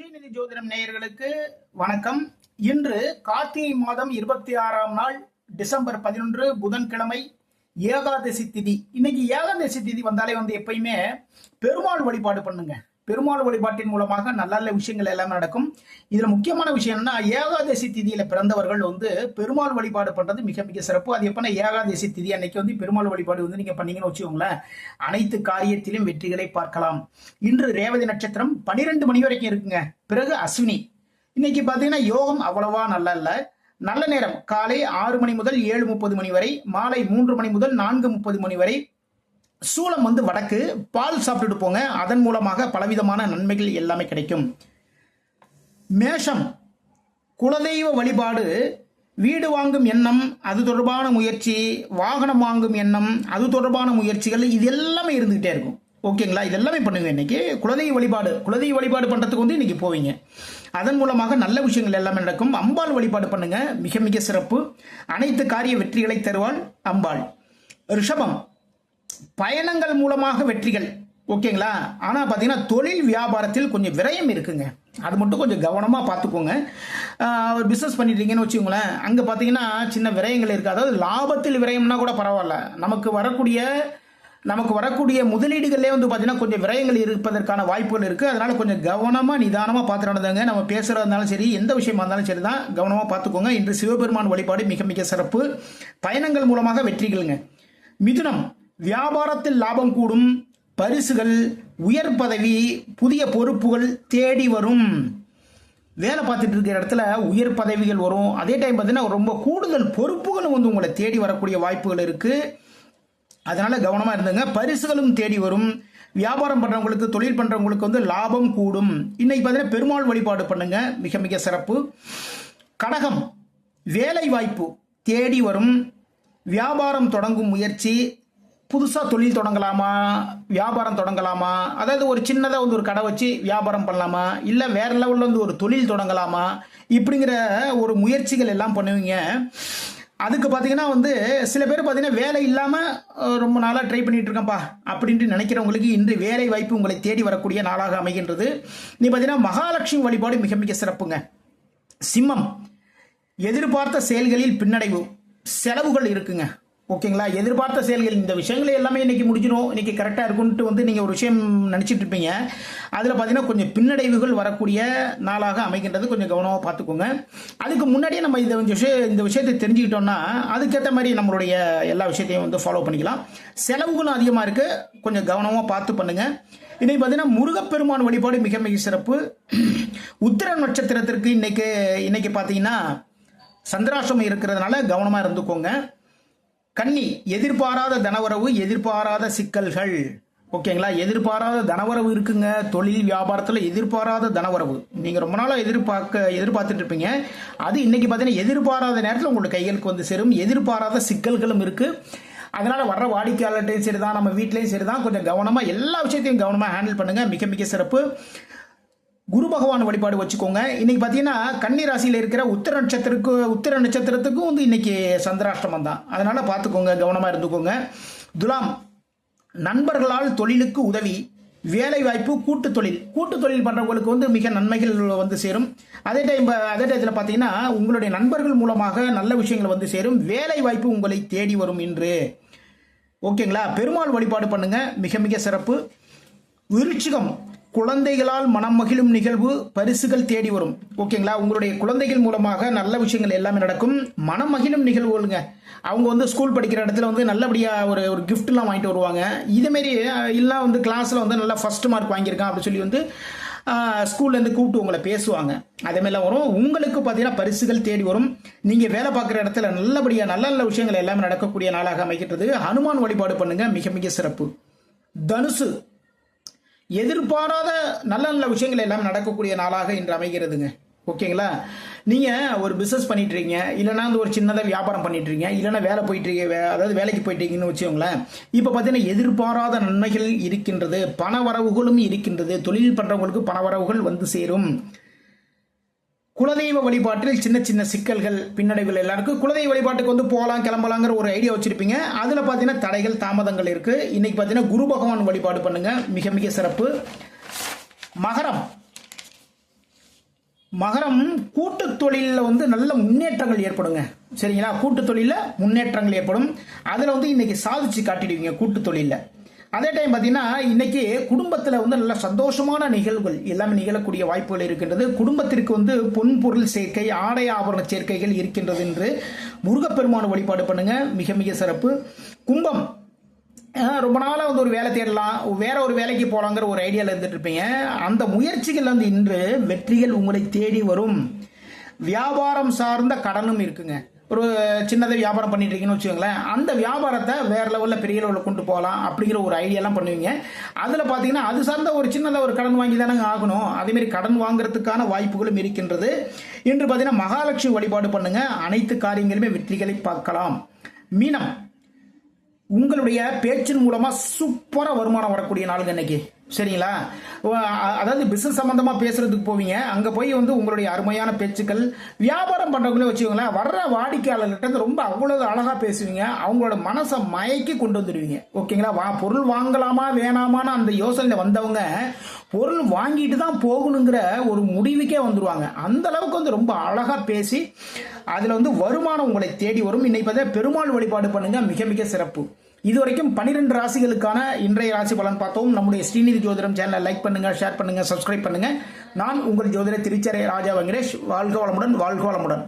ஸ்ரீநிதி ஜோதிடம் நேயர்களுக்கு வணக்கம். இன்று கார்த்திகை மாதம் இருபத்தி ஆறாம் நாள் டிசம்பர் பதினொன்று புதன்கிழமை ஏகாதசி திதி. இன்னைக்கு ஏகாதசி திதி வந்தாலே வந்து எப்பயுமே பெருமாள் வழிபாடு பண்ணுங்க. பெருமாள் வழிபாட்டின் மூலமாக நல்ல நல்ல விஷயங்கள் எல்லாம் நடக்கும். இதுல முக்கியமான விஷயம் என்னன்னா ஏகாதசி திதியில பிறந்தவர்கள் வந்து பெருமாள் வழிபாடு பண்றது மிக மிக சிறப்பு. அது எப்பனா ஏகாதசி திதி அன்னைக்கு வந்து பெருமாள் வழிபாடு வந்து நீங்க பண்ணீங்கன்னு வச்சுக்கோங்களேன். அனைத்து காரியத்திலும் வெற்றிகளை பார்க்கலாம். இன்று ரேவதி நட்சத்திரம் பனிரெண்டு மணி வரைக்கும் இருக்குங்க. பிறகு அஸ்வினி. இன்னைக்கு பாத்தீங்கன்னா யோகம் அவ்வளவா நல்லா இல்ல. நல்ல நேரம். காலை ஆறு மணி முதல் ஏழு முப்பது மணி வரை மாலை மூன்று மணி முதல் நான்கு முப்பது மணி வரை சூளம் வந்து வடக்கு பால் சாப்பிட்டுட்டு போங்க. அதன் மூலமாக பலவிதமான நன்மைகள் எல்லாமே கிடைக்கும். மேஷம் குலதெய்வ வழிபாடு வீடு வாங்கும் எண்ணம் அது தொடர்பான முயற்சி வாகனம் வாங்கும் எண்ணம் அது தொடர்பான முயற்சிகள் இது எல்லாமே இருந்துகிட்டே இருக்கும். ஓகேங்களா இது எல்லாமே பண்ணுங்க இன்னைக்கு. குலதெய்வ வழிபாடு. குலதெய்வ வழிபாடு பண்ணுறதுக்கு வந்து இன்னைக்கு போவீங்க. அதன் மூலமாக நல்ல விஷயங்கள் எல்லாமே நடக்கும். அம்பாள் வழிபாடு பண்ணுங்க. மிக மிக சிறப்பு. அனைத்து காரிய வெற்றிகளை தருவாள் அம்பாள். ரிஷபம் பயணங்கள் மூலமாக வெற்றிகள். ஓகேங்களா? ஆனால் பார்த்தீங்கன்னா தொழில் வியாபாரத்தில் கொஞ்சம் விரயம் இருக்குங்க. அது மட்டும் கொஞ்சம் கவனமாக பார்த்துக்கோங்க ஒரு பிஸ்னஸ் பண்ணிட்டீங்கன்னு வச்சுக்கோங்களேன். அங்கே பார்த்தீங்கன்னா சின்ன விரயங்கள் இருக்குது அதாவது லாபத்தில் விரயம்னா கூட பரவாயில்ல. நமக்கு வரக்கூடிய நமக்கு வரக்கூடிய முதலீடுகளே வந்து பார்த்தீங்கன்னா கொஞ்சம் விரயங்கள் இருப்பதற்கான வாய்ப்புகள் இருக்குது அதனால் கொஞ்சம் கவனமாக நிதானமாக பார்த்து நடந்தாங்க. நம்ம பேசுகிறதா இருந்தாலும் சரி எந்த விஷயமா இருந்தாலும் சரி தான் கவனமாக பார்த்துக்கோங்க இன்று சிவபெருமான் வழிபாடு மிக மிக சிறப்பு. பயணங்கள் மூலமாக வெற்றிகளுங்க. மிதுனம். வியாபாரத்தில் லாபம் கூடும். பரிசுகள் உயர் பதவி புதிய பொறுப்புகள் தேடி வரும். வேலை பார்த்துட்டு இருக்கிற இடத்துல உயர் பதவிகள் வரும். அதே டைம் பார்த்தீங்கன்னா ரொம்ப கூடுதல் பொறுப்புகளும் வந்து உங்களை தேடி வரக்கூடிய வாய்ப்புகள் இருக்குது அதனால் கவனமாக இருந்துங்க. பரிசுகளும் தேடி வரும். வியாபாரம் பண்ணுறவங்களுக்கு தொழில் பண்ணுறவங்களுக்கு வந்து லாபம் கூடும். இன்னைக்கு பார்த்தீங்கன்னா பெருமாள் வழிபாடு பண்ணுங்க. மிக மிக சிறப்பு. கடகம் வேலை வாய்ப்பு தேடி வரும். வியாபாரம் தொடங்கும் முயற்சி. புதுசாக தொழில் தொடங்கலாமா? வியாபாரம் தொடங்கலாமா? அதாவது ஒரு சின்னதாக வந்து ஒரு கடை வச்சு வியாபாரம் பண்ணலாமா? இல்லை வேறு லெவலில் வந்து ஒரு தொழில் தொடங்கலாமா? இப்படிங்கிற ஒரு முயற்சிகள் எல்லாம் பண்ணுவீங்க. அதுக்கு பார்த்தீங்கன்னா வந்து சில பேர் பார்த்தீங்கன்னா வேலை இல்லாமல் ரொம்ப நாளாக ட்ரை பண்ணிட்டு இருக்கேன்ப்பா அப்படின்ட்டு நினைக்கிறவங்களுக்கு இன்று வேலை வாய்ப்பு உங்களை தேடி வரக்கூடிய நாளாக அமைகின்றது. நீ பார்த்தீங்கன்னா மகாலட்சுமி வழிபாடு மிக மிக சிறப்புங்க. சிம்மம். எதிர்பார்த்த செயல்களில் பின்னடைவு. செலவுகள் இருக்குங்க. ஓகேங்களா? எதிர்பார்த்த செயல்கள் இந்த விஷயங்களை எல்லாமே இன்னைக்கு முடிஞ்சிடும் இன்றைக்கி கரெக்டாக இருக்குன்ட்டு வந்து நீங்கள் ஒரு விஷயம் நினச்சிட்டு இருப்பீங்க. அதில் பார்த்தீங்கன்னா கொஞ்சம் பின்னடைவுகள் வரக்கூடிய நாளாக அமைக்கின்றது கொஞ்சம் கவனமாக பார்த்துக்கோங்க அதுக்கு முன்னாடியே நம்ம இந்த விஷயம் இந்த விஷயத்தை தெரிஞ்சுக்கிட்டோம்னா அதுக்கேற்ற மாதிரி நம்மளுடைய எல்லா விஷயத்தையும் வந்து ஃபாலோ பண்ணிக்கலாம். செலவுகளும் அதிகமாக இருக்குது கொஞ்சம் கவனமாக பார்த்து பண்ணுங்கள் இன்னைக்கு பார்த்தீங்கன்னா முருகப்பெருமான் வழிபாடு மிக மிக சிறப்பு. உத்திர நட்சத்திரத்திற்கு இன்னைக்கு இன்னைக்கு பார்த்தீங்கன்னா சந்திராசிரமம் இருக்கிறதுனால கவனமாக இருந்துக்கோங்க. கன்னி எதிர்பாராத தனவரவு எதிர்பாராத சிக்கல்கள். ஓகேங்களா? எதிர்பாராத தனவரவு இருக்குங்க. தொழில் வியாபாரத்தில் எதிர்பாராத தனவரவு. நீங்கள் ரொம்ப நாளாக எதிர்பார்க்க எதிர்பார்த்துட்டு இருப்பீங்க. அது இன்னைக்கு பார்த்தீங்கன்னா எதிர்பாராத நேரத்தில் உங்களோட கைகளுக்கு வந்து சேரும். எதிர்பாராத சிக்கல்களும் இருக்குது அதனால் வர்ற வாடிக்கையாளர்கிட்டையும் சரி தான் நம்ம வீட்லேயும் சரி தான் கொஞ்சம் கவனமாக எல்லா விஷயத்தையும் கவனமாக ஹேண்டில் பண்ணுங்கள் மிக மிக சிறப்பு. குரு பகவான் வழிபாடு வச்சுக்கோங்க. இன்னைக்கு பார்த்தீங்கன்னா கன்னி ராசியில் இருக்கிற உத்திர நட்சத்திரக்கு உத்திர நட்சத்திரத்துக்கும் வந்து இன்னைக்கு சந்திராஷ்டமம் தான். அதனால பார்த்துக்கோங்க கவனமாக இருந்துக்கோங்க. துலாம் நண்பர்களால் தொழிலுக்கு உதவி வேலை வாய்ப்பு கூட்டு தொழில். கூட்டு தொழில் பண்ணுறவங்களுக்கு வந்து மிக நன்மைகள் வந்து சேரும். அதே டைம் அதே டயத்தில் பார்த்தீங்கன்னா உங்களுடைய நண்பர்கள் மூலமாக நல்ல விஷயங்கள் வந்து சேரும். வேலை வாய்ப்பு உங்களை தேடி வரும் இன்று. ஓகேங்களா? பெருமாள் வழிபாடு பண்ணுங்க. மிக மிக சிறப்பு. விருச்சிகம் குழந்தைகளால் மனம் மகிழும் நிகழ்வு பரிசுகள் தேடி வரும். ஓகேங்களா? உங்களுடைய குழந்தைகள் மூலமாக நல்ல விஷயங்கள் எல்லாமே நடக்கும். மனம் மகிழும் நிகழ்வுகளுங்க அவங்க வந்து ஸ்கூல் படிக்கிற இடத்துல வந்து நல்லபடியாக ஒரு ஒரு கிஃப்ட்லாம் வாங்கிட்டு வருவாங்க. இதேமாரி எல்லாம் வந்து கிளாஸில் வந்து நல்லா ஃபர்ஸ்ட் மார்க் வாங்கியிருக்கான் அப்படின்னு சொல்லி வந்து ஸ்கூல்லேருந்து கூப்பிட்டு உங்களை பேசுவாங்க. அதேமாதிரிலாம் வரும். உங்களுக்கு பார்த்தீங்கன்னா பரிசுகள் தேடி வரும். நீங்கள் வேலை பார்க்குற இடத்துல நல்லபடியாக நல்ல நல்ல விஷயங்கள் எல்லாமே நடக்கக்கூடிய நாளாக அமைக்கின்றது ஹனுமான் வழிபாடு பண்ணுங்கள் மிக மிக சிறப்பு. தனுசு எதிர்பாராத நல்ல நல்ல விஷயங்கள் எல்லாம் நடக்கக்கூடிய நாளாக இன்று அமைகிறதுங்க. ஓகேங்களா? நீங்கள் ஒரு பிஸ்னஸ் பண்ணிட்டுருக்கீங்க. இல்லைன்னா வந்து ஒரு சின்னதாக வியாபாரம் பண்ணிட்டுருக்கீங்க. இல்லைன்னா வேலை போயிட்டு வே- அதாவது வேலைக்கு போயிட்டு வச்சுக்கோங்களேன். இப்போ பார்த்தீங்கன்னா எதிர்பாராத நன்மைகள் இருக்கின்றது. பண வரவுகளும் இருக்கின்றது. தொழில் பண்ணுறவங்களுக்கு பண வரவுகள் வந்து சேரும். குலதெய்வ வழிபாட்டில் சின்ன சின்ன சிக்கல்கள் பின்னடைவுகள் எல்லாம் குலதெய்வ வழிபாட்டுக்கு வந்து போகலாம் கிளம்பலாங்கிற ஒரு ஐடியா வச்சிருப்பீங்க. அதில் பார்த்தீங்கன்னா தடைகள் தாமதங்கள் இருக்கு. இன்னைக்கு பார்த்தீங்கன்னா குரு பகவான் வழிபாடு பண்ணுங்க. மிக மிக சிறப்பு. மகரம். மகரம் கூட்டு தொழிலில் வந்து நல்ல முன்னேற்றங்கள் ஏற்படுங்க. சரிங்களா? கூட்டு தொழிலில் முன்னேற்றங்கள் ஏற்படும். அதில் வந்து இன்னைக்கு சாதிச்சு காட்டிடுவீங்க கூட்டு தொழிலில். அதே டைம் பார்த்தீங்கன்னா இன்னைக்கு குடும்பத்தில் வந்து நல்ல சந்தோஷமான நிகழ்வுகள் எல்லாமே நிகழக்கூடிய வாய்ப்புகள் இருக்கின்றது. குடும்பத்திற்கு வந்து பொன் பொருள் சேர்க்கை ஆடை ஆபரண சேர்க்கைகள் இருக்கின்றது என்று முருகப்பெருமான வழிபாடு பண்ணுங்க. மிக மிக சிறப்பு. கும்பம். ரொம்ப நாளாக வந்து ஒரு வேலை தேடலாம். வேற ஒரு வேலைக்கு போகலாங்கிற ஒரு ஐடியாவில் இருந்துட்டு இருப்பீங்க. அந்த முயற்சிகள் வந்து இன்று வெற்றிகள் உங்களை தேடி வரும். வியாபாரம் சார்ந்த கடனும் இருக்குங்க. ஒரு சின்னதாக வியாபாரம் பண்ணிட்டு இருக்கீங்கன்னு வச்சுக்கோங்களேன். அந்த வியாபாரத்தை வேறு லெவலில் பெரிய லெவலில் கொண்டு போகலாம் அப்படிங்கிற ஒரு ஐடியாலாம் பண்ணுவீங்க. அதில் பார்த்தீங்கன்னா அது சார்ந்த ஒரு சின்னதாக ஒரு கடன் வாங்கி தானே ஆகணும். அதேமாரி கடன் வாங்குறதுக்கான வாய்ப்புகளும் இருக்கின்றது. இன்று பார்த்தீங்கன்னா மகாலட்சுமி வழிபாடு பண்ணுங்கள் அனைத்து காரியங்களுமே வெற்றிகளை பார்க்கலாம். மீனம் உங்களுடைய பேச்சின் மூலமாக சூப்பராக வருமானம் வரக்கூடிய நாளுங்க இன்னைக்கு. சரிங்களா? அதாவது பிசினஸ் சம்பந்தமா பேசுறதுக்கு போவீங்க. அங்க போய் வந்து உங்களுடைய அருமையான பேச்சுக்கள் வியாபாரம் பண்றவங்களே வச்சுக்கோங்களேன் வர்ற வாடிக்கையாளர்கிட்ட ரொம்ப அவ்வளவு அழகா பேசுவீங்க. அவங்களோட மனசை மயக்கி கொண்டு வந்துடுவீங்க ஓகேங்களா? வா பொருள் வாங்கலாமா வேணாமான்னு அந்த யோசனையில வந்தவங்க பொருள் வாங்கிட்டு தான் போகணுங்கிற ஒரு முடிவுக்கே வந்துருவாங்க. அந்த அளவுக்கு வந்து ரொம்ப அழகா பேசி அதுல வந்து வருமானம் உங்களை தேடி வரும். இன்னைக்கு பார்த்தா பெருமாள் வழிபாடு பண்ணுங்க. மிக மிக சிறப்பு. இதுவரைக்கும் பன்னிரெண்டு ராசிகளுக்கான இன்றைய ராசி பலன் பார்த்தோம். நம்முடைய ஸ்ரீநிதி ஜோதிடம் சேனலை லைக் பண்ணுங்க ஷேர் பண்ணுங்க சப்ஸ்கிரைப் பண்ணுங்க. நான் உங்கள் ஜோதிட திருச்சரை ராஜா வெங்கடேஷ். வாழ்க வளமுடன் வாழ்க வளமுடன்.